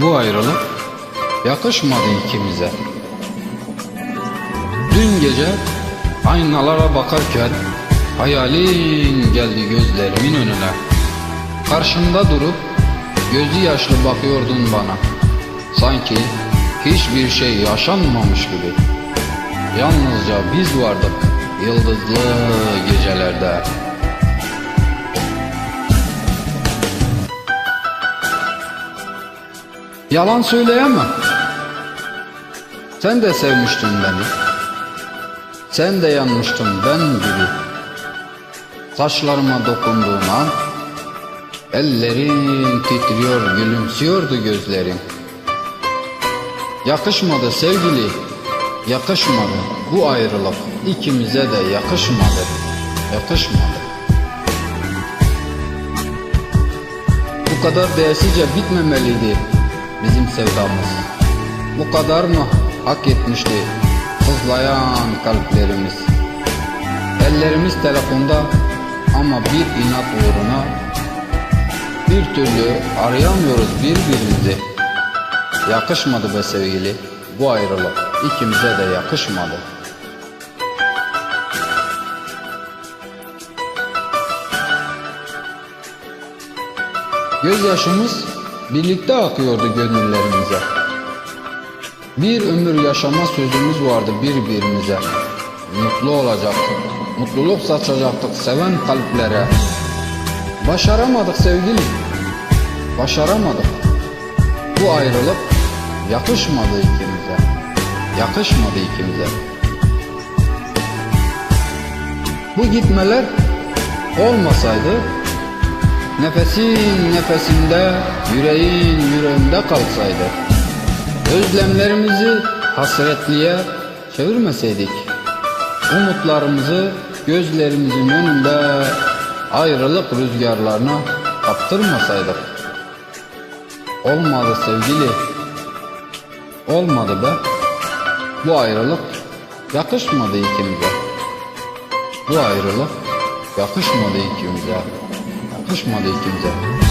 Bu ayrılık yakışmadı ikimize. Dün gece aynalara bakarken hayalin geldi gözlerimin önüne. Karşımda durup gözü yaşlı bakıyordun bana. Sanki hiçbir şey yaşanmamış gibi. Yalnızca biz vardık yıldızlı gecelerde. Yalan söyleyemem. Sen de sevmiştin beni. Sen de yanmıştın ben gibi. Saçlarıma dokunduğun an Ellerin titriyor gülümsüyordu gözlerin. Yakışmadı sevgili, yakışmadı bu ayrılık ikimize de yakışmadı, yakışmadı. Bu kadar değersizce bitmemeliydi bizim sevdamız. Bu kadar mı hak etmişti sızlayan kalplerimiz? Ellerimiz telefonda ama bir inat uğruna bir türlü arayamıyoruz birbirimizi. Yakışmadı be sevgili bu ayrılık ikimize de yakışmadı. Gözyaşımız birlikte akıyordu gönüllerimize. Bir ömür yaşama sözümüz vardı birbirimize. Mutlu olacaktık, mutluluk saçacaktık seven kalplere. Başaramadık sevgili, başaramadık. Bu ayrılık yakışmadı ikimize, yakışmadı ikimize. Bu gitmeler olmasaydı Nefesin nefesimde, yüreğin yüreğimde kalsaydı. Özlemlerimizi hasretliğe çevirmeseydik. Umutlarımızı gözlerimizin önünde ayrılık rüzgarlarına kaptırmasaydık. Olmadı sevgili Olmadı be. Bu ayrılık yakışmadı ikimize. Bu ayrılık yakışmadı ikimize Yakışmadı ikimize